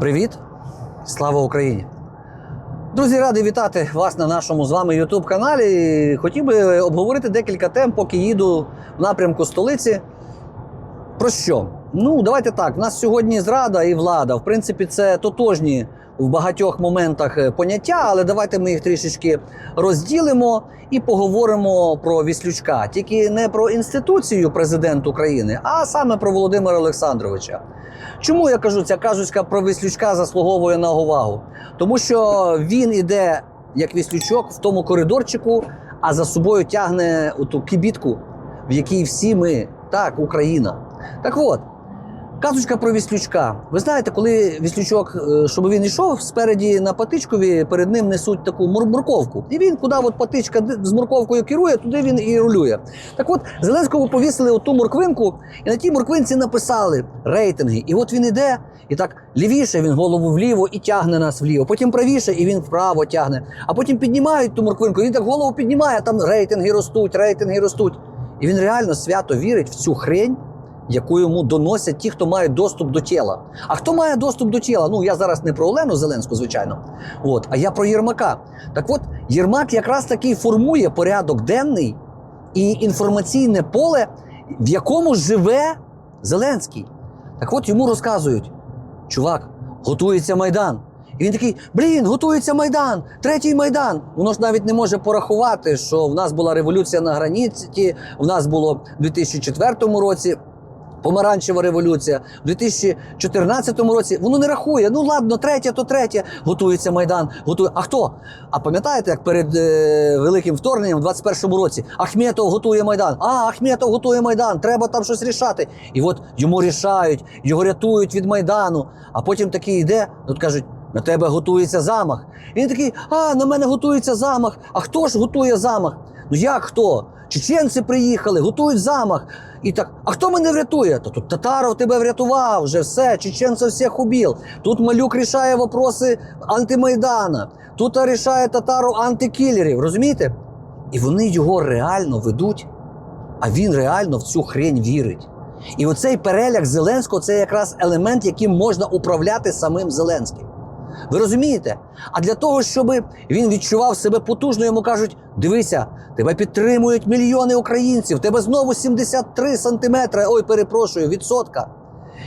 Привіт! Слава Україні! Друзі, радий вітати вас на нашому з вами youtube каналі. Хотів би обговорити декілька тем, поки їду в напрямку столиці. Про що? Ну, давайте так. У нас сьогодні зрада і влада. В принципі, це тотожні в багатьох моментах е, поняття, але давайте ми їх трішечки розділимо і поговоримо про Віслючка. Тільки не про інституцію президент України, а саме про Володимира Олександровича. Чому я кажу, ця казочка про Віслючка заслуговує на увагу? Тому що він іде як віслючок в тому коридорчику, а за собою тягне ту кибітку, в якій всі ми, так, Україна. Так от, казочка про Віслючка. Ви знаєте, коли Віслючок, е, щоб він йшов спереді на патичкові, перед ним несуть таку мор- морковку. І він, куди от патичка з морковкою керує, туди він і рулює. Так от, Зеленському повісили оту морквинку, і на тій морквинці написали рейтинги. І от він іде, і так лівіше він голову вліво і тягне нас вліво. Потім правіше, і він вправо тягне. А потім піднімають ту морквинку, і він так голову піднімає, там рейтинги ростуть, рейтинги ростуть. І він реально свято вірить в цю хрень, яку йому доносять ті, хто має доступ до тіла. А хто має доступ до тіла? Ну я зараз не про Олену Зеленську, звичайно. От, а я про Єрмака. Так от, Єрмак якраз таки формує порядок денний і інформаційне поле, в якому живе Зеленський. Так от йому розказують: чувак, готується Майдан. І він такий: блін, готується Майдан, третій Майдан. Воно ж навіть не може порахувати, що в нас була революція на граніці, в нас було в 2004 році. Помаранчева революція в 2014 році воно не рахує. Ну ладно, третє, то третє. Готується майдан. Готує. А хто? А пам'ятаєте, як перед е, великим вторгненням в 21-му році Ахметов готує майдан. А Ахметов готує майдан. Треба там щось рішати. І от йому рішають, його рятують від майдану. А потім такий йде, тут кажуть. На тебе готується замах. І він такий: а на мене готується замах. А хто ж готує замах? Ну як хто? Чеченці приїхали, готують замах. І так, а хто мене врятує? Та тут Татаров тебе врятував, вже все, чеченців всіх убив. Тут малюк рішає вопроси антимайдана. Тут рішає Татаров антикілерів, розумієте? І вони його реально ведуть, а він реально в цю хрень вірить. І оцей переляк Зеленського це якраз елемент, яким можна управляти самим Зеленським. Ви розумієте? А для того, щоб він відчував себе потужно, йому кажуть: дивися, тебе підтримують мільйони українців, тебе знову 73 сантиметри, ой, перепрошую, відсотка.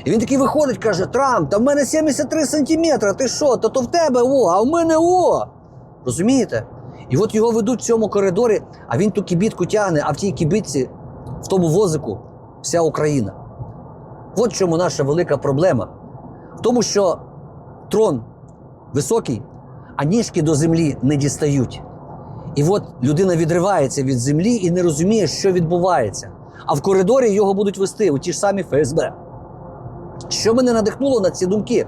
І він такий виходить, каже: Трамп, та в мене 73 сантиметри, ти що? Та то в тебе о, а в мене о. Розумієте? І от його ведуть в цьому коридорі, а він ту кібітку тягне, а в тій кібітці, в тому возику, вся Україна. От чому наша велика проблема. В тому, що трон високий, а ніжки до землі не дістають. І от людина відривається від землі і не розуміє, що відбувається. А в коридорі його будуть вести у ті ж самі ФСБ. Що мене надихнуло на ці думки?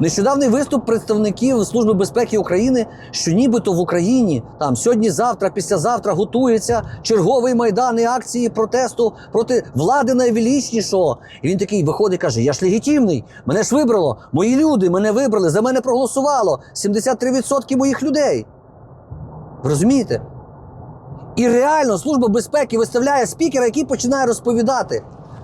Нещодавний виступ представників Служби безпеки України, що нібито в Україні там сьогодні, завтра, післязавтра готується черговий майдан і акції протесту проти влади найвеличнішого. І він такий виходить, каже: Я ж легітимний, мене ж вибрало, мої люди мене вибрали, за мене проголосувало 73% моїх людей. Розумієте? І реально Служба безпеки виставляє спікера, який починає розповідати: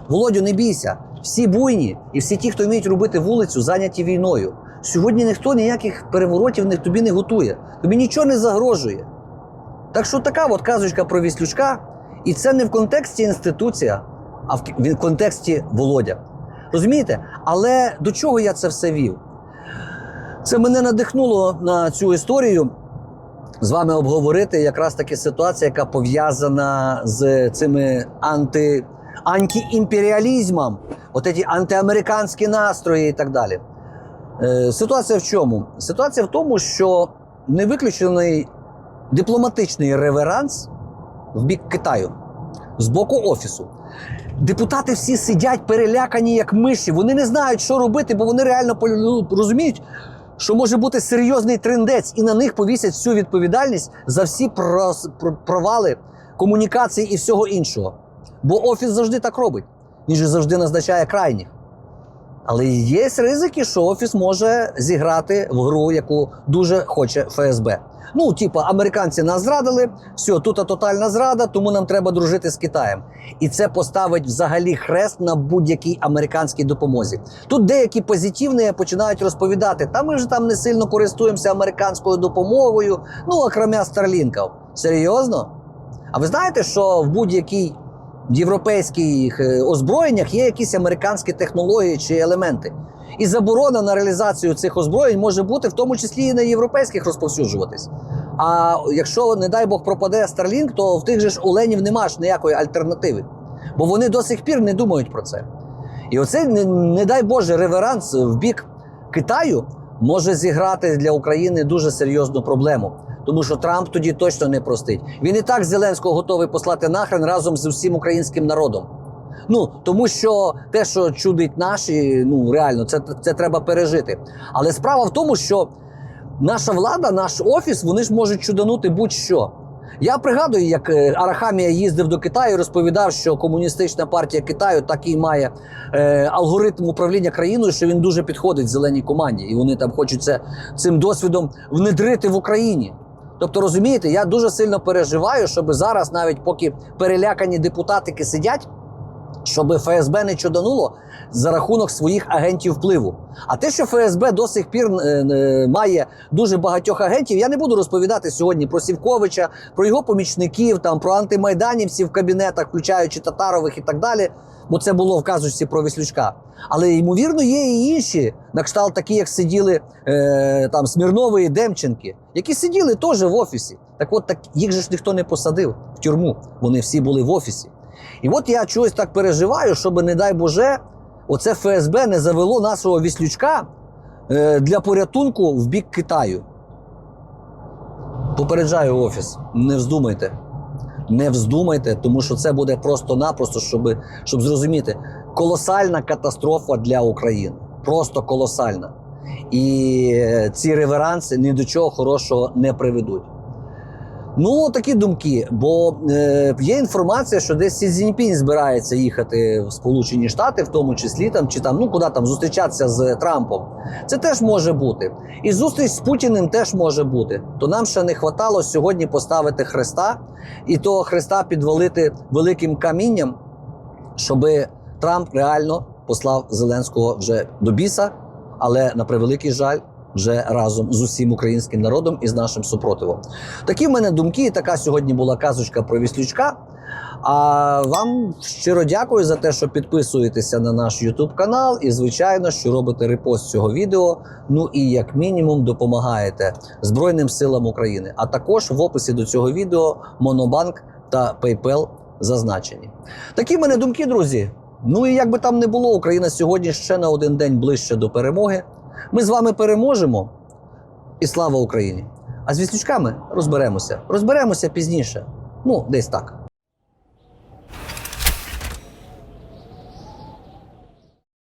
Володю, не бійся, всі буйні і всі ті, хто вміють робити вулицю, зайняті війною. Сьогодні ніхто ніяких переворотів не- тобі не готує, тобі нічого не загрожує. Так що така от казочка про Віслючка, і це не в контексті інституція, а в контексті Володя. Розумієте? Але до чого я це все вів? Це мене надихнуло на цю історію з вами обговорити якраз таки ситуація, яка пов'язана з цими анти, антиімперіалізмом, от ці антиамериканські настрої і так далі. Е, ситуація в чому? Ситуація в тому, що не виключений дипломатичний реверанс в бік Китаю з боку офісу. Депутати всі сидять перелякані як миші. Вони не знають, що робити, бо вони реально ну, розуміють, що може бути серйозний трендець, і на них повісять всю відповідальність за всі провали комунікації і всього іншого. Бо офіс завжди так робить. Він же завжди назначає крайніх. Але є ризики, що офіс може зіграти в гру, яку дуже хоче ФСБ. Ну, типу, американці нас зрадили, все, тут тотальна зрада, тому нам треба дружити з Китаєм. І це поставить взагалі хрест на будь-якій американській допомозі. Тут деякі позитивні починають розповідати: та ми ж там не сильно користуємося американською допомогою, ну окремя старлінків. Серйозно? А ви знаєте, що в будь-якій європейських е, озброєннях є якісь американські технології чи елементи? І заборона на реалізацію цих озброєнь може бути в тому числі і на європейських розповсюджуватись. А якщо, не дай Бог, пропаде Starlink, то в тих же ж оленів нема ж ніякої альтернативи. Бо вони до сих пір не думають про це. І оцей, не, не дай Боже, реверанс в бік Китаю може зіграти для України дуже серйозну проблему. Тому що Трамп тоді точно не простить. Він і так Зеленського готовий послати нахрен разом з усім українським народом. Ну тому що те, що чудить наші, ну реально, це, це треба пережити. Але справа в тому, що наша влада, наш офіс, вони ж можуть чуданути будь-що. Я пригадую, як е, Арахамія їздив до Китаю, і розповідав, що комуністична партія Китаю такий має е, алгоритм управління країною, що він дуже підходить зеленій команді, і вони там хочуть це цим досвідом внедрити в Україні. Тобто, розумієте, я дуже сильно переживаю, щоб зараз, навіть поки перелякані депутатики сидять, щоб ФСБ не чудануло за рахунок своїх агентів впливу. А те, що ФСБ до сих пір е, е, має дуже багатьох агентів, я не буду розповідати сьогодні про Сівковича, про його помічників, там про антимайданівців в кабінетах, включаючи татарових і так далі. Бо це було в казусі про Віслючка. Але ймовірно є і інші, на кшталт такі, як сиділи е, там Смірнови і Демченки, які сиділи теж в офісі. Так от так їх же ж ніхто не посадив в тюрму. Вони всі були в офісі. І от я чогось так переживаю, щоб, не дай Боже, оце ФСБ не завело нашого віслючка е, для порятунку в бік Китаю. Попереджаю офіс, не вздумайте. Не вздумайте, тому що це буде просто-напросто, щоб, щоб зрозуміти, колосальна катастрофа для України. Просто колосальна. І е, ці реверанси ні до чого хорошого не приведуть. Ну, такі думки. Бо е, є інформація, що десь Сі Цзіньпінь збирається їхати в Сполучені Штати, в тому числі там чи там, ну куди там зустрічатися з Трампом. Це теж може бути. І зустріч з Путіним теж може бути. То нам ще не хватало сьогодні поставити Христа і того Христа підвалити великим камінням, щоб Трамп реально послав Зеленського вже до біса, але на превеликий жаль. Вже разом з усім українським народом і з нашим супротивом. Такі в мене думки. Така сьогодні була казочка про Віслючка. А вам щиро дякую за те, що підписуєтеся на наш YouTube канал, і звичайно, що робите репост цього відео. Ну і як мінімум допомагаєте Збройним силам України. А також в описі до цього відео Монобанк та PayPal зазначені. Такі в мене думки, друзі. Ну і як би там не було, Україна сьогодні ще на один день ближче до перемоги. Ми з вами переможемо. І слава Україні! А з віслючками розберемося. Розберемося пізніше. Ну, десь так.